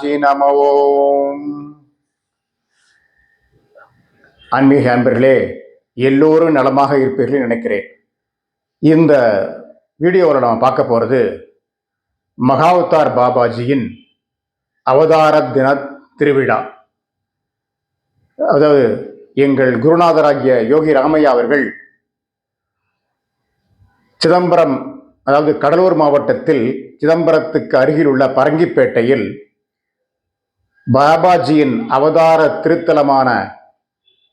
பிரியா பாபாஜி ஆன்மீக அன்பர்களே எல்லோரும் நலமாக இருப்பீர்கள் நினைக்கிறேன். இந்த வீடியோவில் நம்ம பார்க்க போகிறது மகாவதார் பாபாஜியின் அவதார தின திருவிழா. அதாவது எங்கள் குருநாதராகிய யோகி ராமையா அவர்கள் சிதம்பரம் அதாவது கடலூர் மாவட்டத்தில் சிதம்பரத்துக்கு அருகில் உள்ள பரங்கிப்பேட்டையில் பாபாஜியின் அவதார திருத்தலமான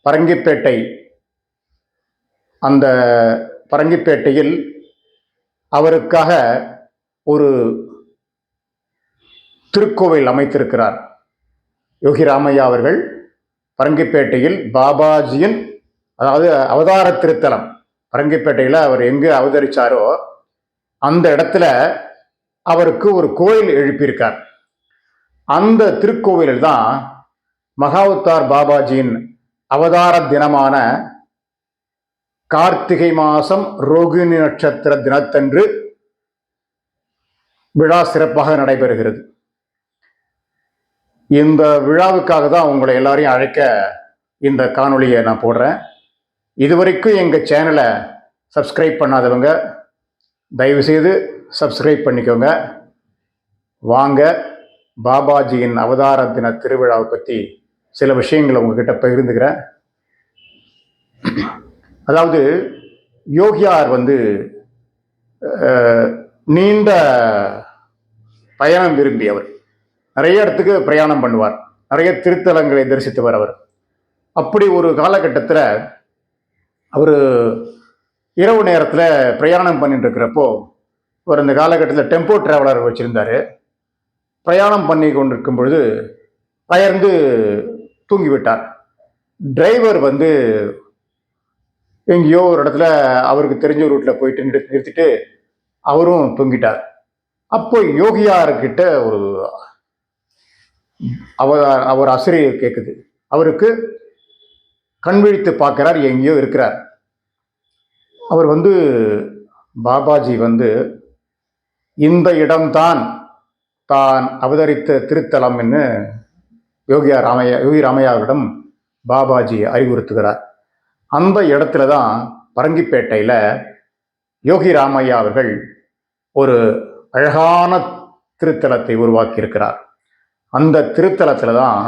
பரங்கிப்பேட்டை அந்த பரங்கிப்பேட்டையில் அவருக்காக ஒரு திருக்கோவில் அமைத்திருக்கிறார். யோகி ராமையா அவர்கள் பரங்கிப்பேட்டையில் பாபாஜியின் அதாவது அவதார திருத்தலம் பரங்கிப்பேட்டையில் அவர் எங்கு அவதரித்தாரோ அந்த இடத்துல அவருக்கு ஒரு கோயில் எழுப்பியிருக்கார். அந்த திருக்கோவிலில் தான் மகாவத்தார் பாபாஜியின் அவதார தினமான கார்த்திகை மாதம் ரோகிணி நட்சத்திர தினத்தன்று விழா சிறப்பாக நடைபெறுகிறது. இந்த விழாவுக்காக தான் உங்களை எல்லாரையும் அழைக்க இந்த காணொளியை நான் போடுறேன். இதுவரைக்கும் எங்கள் சேனலை சப்ஸ்கிரைப் பண்ணாதவங்க தயவுசெய்து சப்ஸ்கிரைப் பண்ணிக்கோங்க. வாங்க பாபாஜியின் அவதார தின திருவிழாவை பற்றி சில விஷயங்களை உங்ககிட்ட பகிர்ந்துக்கிறேன். அதாவது யோகியார் வந்து நீண்ட பயணம் விரும்பியவர். நிறைய இடத்துக்கு பிரயாணம் பண்ணுவார். நிறைய திருத்தலங்களை தரிசித்தவர் அவர். அப்படி ஒரு காலகட்டத்தில் அவர் இரவு நேரத்தில் பிரயாணம் பண்ணிட்டு இருக்கிறப்போ அவர் அந்த காலகட்டத்தில் டெம்போ டிராவலர் வச்சுருந்தார். பிரயாணம் பண்ணி கொண்டிருக்கும் பொழுது பயர்ந்து தூங்கிவிட்டார். டிரைவர் வந்து எங்கேயோ ஒரு இடத்துல அவருக்கு தெரிஞ்ச ரூட்டில் போயிட்டு நிறு நிறுத்திட்டு அவரும் தூங்கிட்டார். அப்போ யோகியார்கிட்ட ஒரு அவர் அவர் அசிரியை கேட்குது அவருக்கு கண் விழித்து பார்க்கிறார் எங்கேயோ இருக்கிறார். அவர் வந்து பாபாஜி வந்து இந்த இடம்தான் தான் அவதரித்த திருத்தலம் என்று யோகியா ராமையா யோகி ராமையாவிடம் பாபாஜி அறிவுறுத்துகிறார். அந்த இடத்துல தான் பரங்கிப்பேட்டையில் யோகி ராமையா அவர்கள் ஒரு அழகான திருத்தலத்தை உருவாக்கியிருக்கிறார். அந்த திருத்தலத்தில் தான்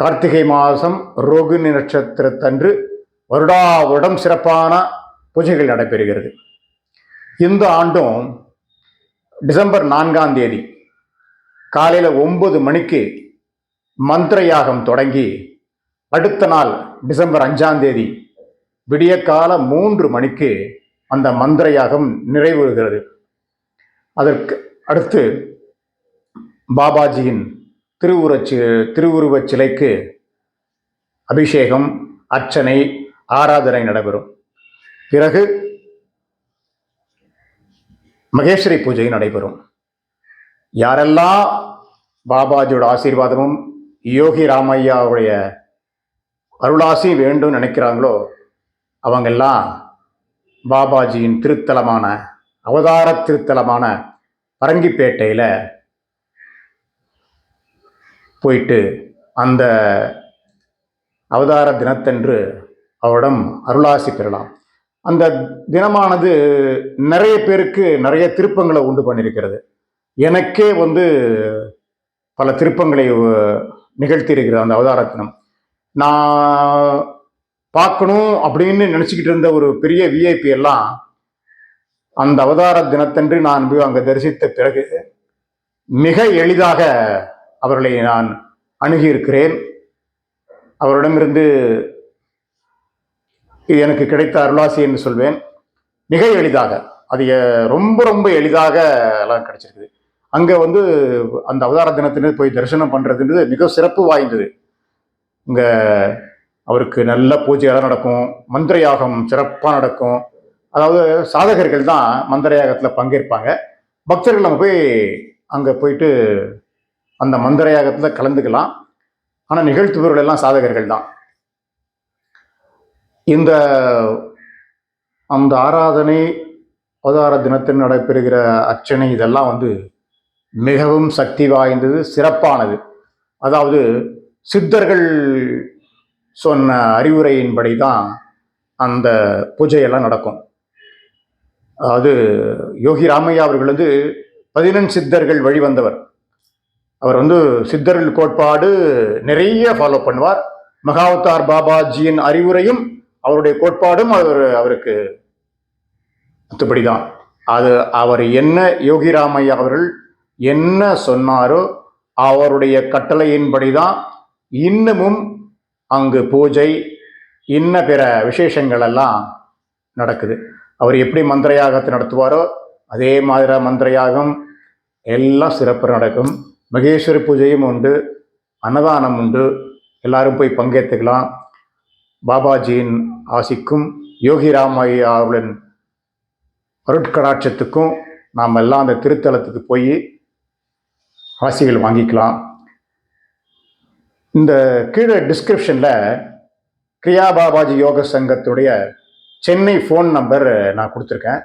கார்த்திகை மாதம் ரோகிணி நட்சத்திரத்தன்று வருடா வருடம் சிறப்பான பூஜைகள் நடைபெறுகிறது. இந்த ஆண்டும் டிசம்பர் நான்காம் தேதி காலையில் ஒன்பது மணிக்கு மந்திர யாகம் தொடங்கி அடுத்த நாள் டிசம்பர் அஞ்சாம் தேதி விடியற்கால மூன்று மணிக்கு அந்த மந்திர யாகம் நிறைவுறுகிறது. அதற்கு அடுத்து பாபாஜியின் திருவுருவச் திருவுருவச் சிலைக்கு அபிஷேகம் அர்ச்சனை ஆராதனை நடைபெறும். பிறகு மகேஸ்வரி பூஜை நடைபெறும். யாரெல்லாம் பாபாஜியோட ஆசீர்வாதமும் யோகி ராமையாவுடைய அருளாசி வேண்டும் நினைக்கிறாங்களோ அவங்கெல்லாம் பாபாஜியின் திருத்தலமான அவதார திருத்தலமான பரங்கிப்பேட்டையில் போயிட்டு அந்த அவதார தினத்தன்று அவரிடம் அருளாசி பெறலாம். அந்த தினமானது நிறைய பேருக்கு நிறைய திருப்பங்களை உண்டு பண்ணியிருக்கிறது. எனக்கே வந்து பல திருப்பங்களை நிகழ்த்தியிருக்கிறது அந்த அவதார தினம் நான் பார்க்கணும் அப்படின்னு நினச்சிக்கிட்டு இருந்த ஒரு பெரிய விஐபி எல்லாம் அந்த அவதார தினத்தன்று நான் போய் அங்கே தரிசித்த பிறகு மிக எளிதாக அவர்களை நான் அணுகியிருக்கிறேன். அவரிடமிருந்து இது எனக்கு கிடைத்த அருளாசி என்று சொல்வேன். மிக எளிதாக. அது ரொம்ப ரொம்ப எளிதாக எல்லாம் கிடைச்சிருக்குது. அங்கே வந்து அந்த அவதார தினத்தினர் போய் தரிசனம் பண்ணுறதுன்றது மிக சிறப்பு வாய்ந்தது. இங்கே அவருக்கு நல்ல பூஜையெல்லாம் நடக்கும். மந்திர யாகம் சிறப்பாக நடக்கும். அதாவது சாதகர்கள் தான் மந்திர யாகத்தில் பங்கேற்பாங்க. பக்தர்கள் நம்ம போய் அங்கே போயிட்டு அந்த மந்திர யாகத்தில் கலந்துக்கலாம். ஆனால் நிகழ்த்துபவர்கள் எல்லாம் சாதகர்கள் தான். இந்த அந்த ஆராதனை அவதார தினத்தில் நடைபெறுகிற அர்ச்சனை இதெல்லாம் வந்து மிகவும் சக்தி வாய்ந்தது சிறப்பானது. அதாவது சித்தர்கள் சொன்ன அறிவுரையின்படி தான் அந்த பூஜையெல்லாம் நடக்கும். அதாவது யோகி ராமையா அவர்கள் வந்து பதினெண் சித்தர்கள் வழிவந்தவர். அவர் வந்து சித்தர்கள் கோட்பாடு நிறைய ஃபாலோ பண்ணுவார். மகாவதார் பாபாஜியின் அறிவுரையும் அவருடைய கோட்பாடும் அவர் அவருக்கு மற்றபடி தான் அது அவர் என்ன யோகிராமையா அவர்கள் என்ன சொன்னாரோ அவருடைய கட்டளையின்படி தான் இன்னமும் அங்கு பூஜை இன்ன பிற விசேஷங்கள் எல்லாம் நடக்குது. அவர் எப்படி மந்திர யாகத்தை நடத்துவாரோ அதே மாதிரி மந்திர யாகம் எல்லாம் சிறப்பு நடக்கும். மகேஸ்வரி பூஜையும் உண்டு அன்னதானம் உண்டு. எல்லாரும் போய் பங்கேற்றுக்கலாம் பாபாஜியின் ஆசிக்கும் யோகி ராமையா அருட்கடாட்சத்துக்கும் நாம் எல்லாம் அந்த திருத்தலத்துக்கு போய் ஆசிகள் வாங்கிக்கலாம். இந்த கீழே டிஸ்கிரிப்ஷனில் கிரியா பாபாஜி யோக சங்கத்துடைய சென்னை ஃபோன் நம்பர் நான் கொடுத்துருக்கேன்.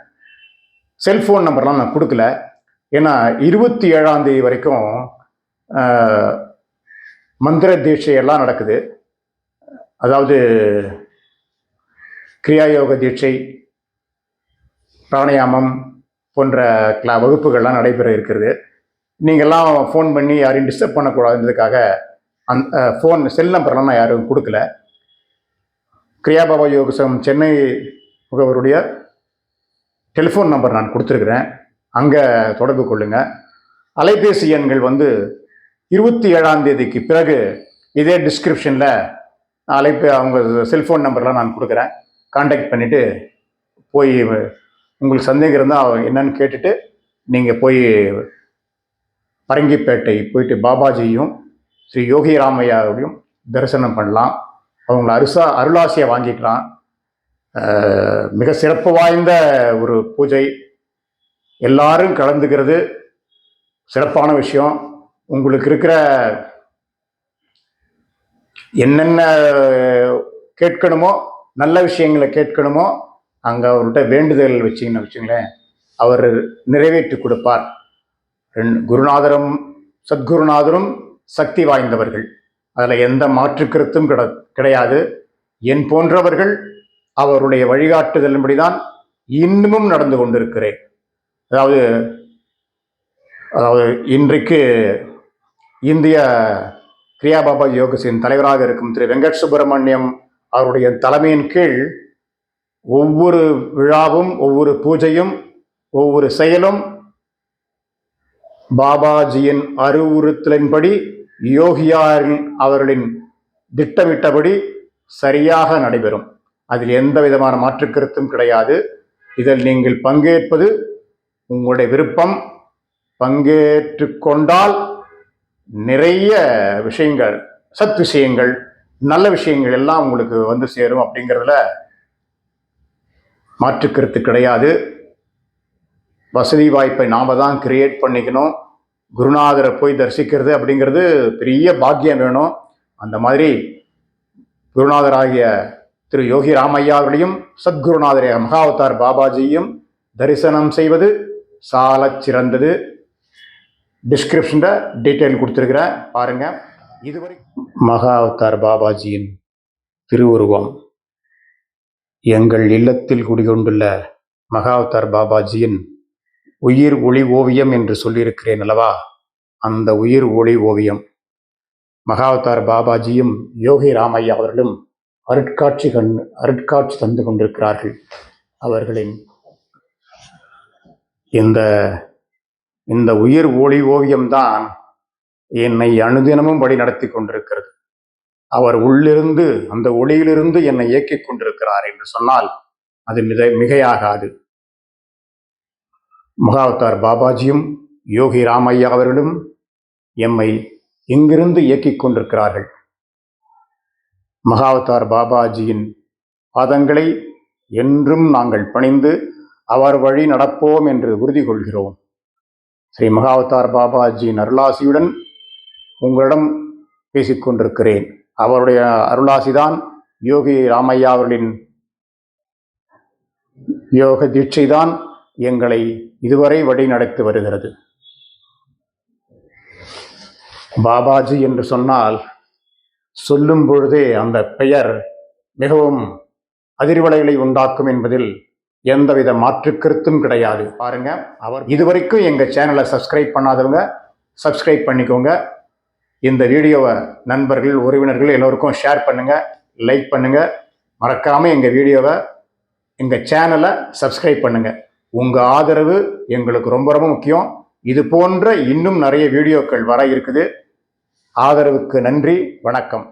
செல்ஃபோன் நம்பர்லாம் நான் கொடுக்கல. ஏன்னா இருபத்தி ஏழாம் தேதி வரைக்கும் மந்திர தீட்சையெல்லாம் நடக்குது. அதாவது கிரியாயோக தீட்சை பிராணயாமம் போன்ற கிளா வகுப்புகள்லாம் நடைபெற இருக்கிறது. நீங்கள்லாம் ஃபோன் பண்ணி யாரையும் டிஸ்டர்ப் பண்ணக்கூடாதுன்றதுக்காக அந் ஃபோன் செல் நம்பர்லாம் நான் யாரும் கொடுக்கல. கிரியாபாபா யோகசம் சென்னை முகவருடைய டெலிஃபோன் நம்பர் நான் கொடுத்துருக்குறேன். அங்கே தொடர்பு கொள்ளுங்கள் அலைபேசி எண்கள் வந்து இருபத்தி ஏழாம் தேதிக்கு பிறகு இதே டிஸ்கிரிப்ஷனில் அழைப்பு அவங்க செல்ஃபோன் நம்பர்லாம் நான் கொடுக்குறேன். காண்டாக்ட் பண்ணிவிட்டு போய் உங்களுக்கு சந்தேகம் இருந்தால் என்னன்னு கேட்டுட்டு நீங்கள் போய் பரங்கிப்பேட்டை போயிட்டு பாபாஜியும் ஸ்ரீ யோகி ராமையாவையும் தரிசனம் பண்ணலாம். அவங்கள அரிசா அருளாசியை வாங்கிக்கலாம். மிக சிறப்பு வாய்ந்த ஒரு பூஜை. எல்லாரும் கலந்துக்கிறது சிறப்பான விஷயம். உங்களுக்கு இருக்கிற என்னென்ன கேட்கணுமோ நல்ல விஷயங்களை கேட்கணுமோ அங்கே அவர்கிட்ட வேண்டுதல் வச்சிங்கன்னு வச்சுங்களேன் அவர் நிறைவேற்றி கொடுப்பார். ரெண்டு குருநாதரும் சத்குருநாதரும் சக்தி வாய்ந்தவர்கள். அதில் எந்த மாற்று கருத்தும் கிட கிடையாது. என் போன்றவர்கள் அவருடைய வழிகாட்டுதலின்படிதான் இன்னமும் நடந்து கொண்டிருக்கிறேன். அதாவது அதாவது இன்றைக்கு இந்திய கிரியா பாபா யோகசின் தலைவராக இருக்கும் திரு வெங்கட் சுப்பிரமணியம் அவருடைய தலைமையின் கீழ் ஒவ்வொரு விழாவும் ஒவ்வொரு பூஜையும் ஒவ்வொரு செயலும் பாபாஜியின் அறிவுறுத்தலின்படி யோகியாரின் அவர்களின் திட்டமிட்டபடி சரியாக நடைபெறும். அதில் எந்த விதமான மாற்றுக்கருத்தும் கிடையாது. இதில் நீங்கள் பங்கேற்பது உங்களுடைய விருப்பம். பங்கேற்று கொண்டால் நிறைய விஷயங்கள் சத் விஷயங்கள் நல்ல விஷயங்கள் எல்லாம் உங்களுக்கு வந்து சேரும் அப்படிங்கிறதுல மாற்று கருத்து கிடையாது. வசதி வாய்ப்பை நாம் தான் கிரியேட் பண்ணிக்கணும். குருநாதரை போய் தரிசிக்கிறது அப்படிங்கிறது பெரிய பாக்கியம் வேணும். அந்த மாதிரி குருநாதராகிய திரு யோகி ராமையா அவர்களையும் சத்குருநாதரைய மகாவதார் பாபாஜியும் தரிசனம் செய்வது சாலச் சிறந்தது. டிஸ்கிரிப்ஷனில் டீட்டெயில் கொடுத்துருக்குறேன் பாருங்கள் இதுவரை மகா அவதார் பாபாஜியின் திருவுருவம். எங்கள் இல்லத்தில் குடிகொண்டுள்ள மகா அவதார் பாபாஜியின் உயிர் ஒளி ஓவியம் என்று சொல்லியிருக்கிறேன் அல்லவா? அந்த உயிர் ஒளி ஓவியம். மகாவதார் பாபாஜியும் யோகி ராமையா அவர்களும் அருட்காட்சி கண் அருட்காட்சி தந்து கொண்டிருக்கிறார்கள். அவர்களின் இந்த இந்த உயிர் ஒளி ஓவியம்தான் என்னை அனுதினமும் வழி நடத்தி கொண்டிருக்கிறது. அவர் உள்ளிருந்து அந்த ஒளியிலிருந்து என்னை இயக்கிக் கொண்டிருக்கிறார் என்று சொன்னால் அது மிக மிகையாகாது. மகாவத்தார் பாபாஜியும் யோகி ராமையா அவர்களும் எம்மை இங்கிருந்து இயக்கிக் கொண்டிருக்கிறார்கள். மகாவத்தார் பாபாஜியின் பாதங்களை என்றும் நாங்கள் பணிந்து அவர் வழி நடப்போம் என்று உறுதி கொள்கிறோம். ஸ்ரீ மகாவதார் பாபாஜியின் அருளாசியுடன் உங்களிடம் பேசிக்கொண்டிருக்கிறேன் அவருடைய அருளாசிதான் யோகி ராமையா அவர்களின் யோக தீட்சைதான் எங்களை இதுவரை வழி நடத்தி வருகிறது. பாபாஜி என்று சொன்னால் சொல்லும் பொழுதே அந்த பெயர் மிகவும் அதிர்வலைகளை உண்டாக்கும் என்பதில் எந்தவித மாற்று கருத்தும் கிடையாது. பாருங்க அவர் இதுவரைக்கும் எங்க சேனலை சப்ஸ்கிரைப் பண்ணாதவங்க சப்ஸ்கிரைப் பண்ணிக்கோங்க. இந்த வீடியோவை நண்பர்கள் உறவினர்கள் எல்லோருக்கும் ஷேர் பண்ணுங்க லைக் பண்ணுங்க. மறக்காம எங்க வீடியோவை எங்க சேனலை சப்ஸ்கிரைப் பண்ணுங்க. உங்க ஆதரவு எங்களுக்கு ரொம்ப ரொம்ப முக்கியம். இது போன்ற இன்னும் நிறைய வீடியோக்கள் வர இருக்குது. ஆதரவுக்கு நன்றி வணக்கம்.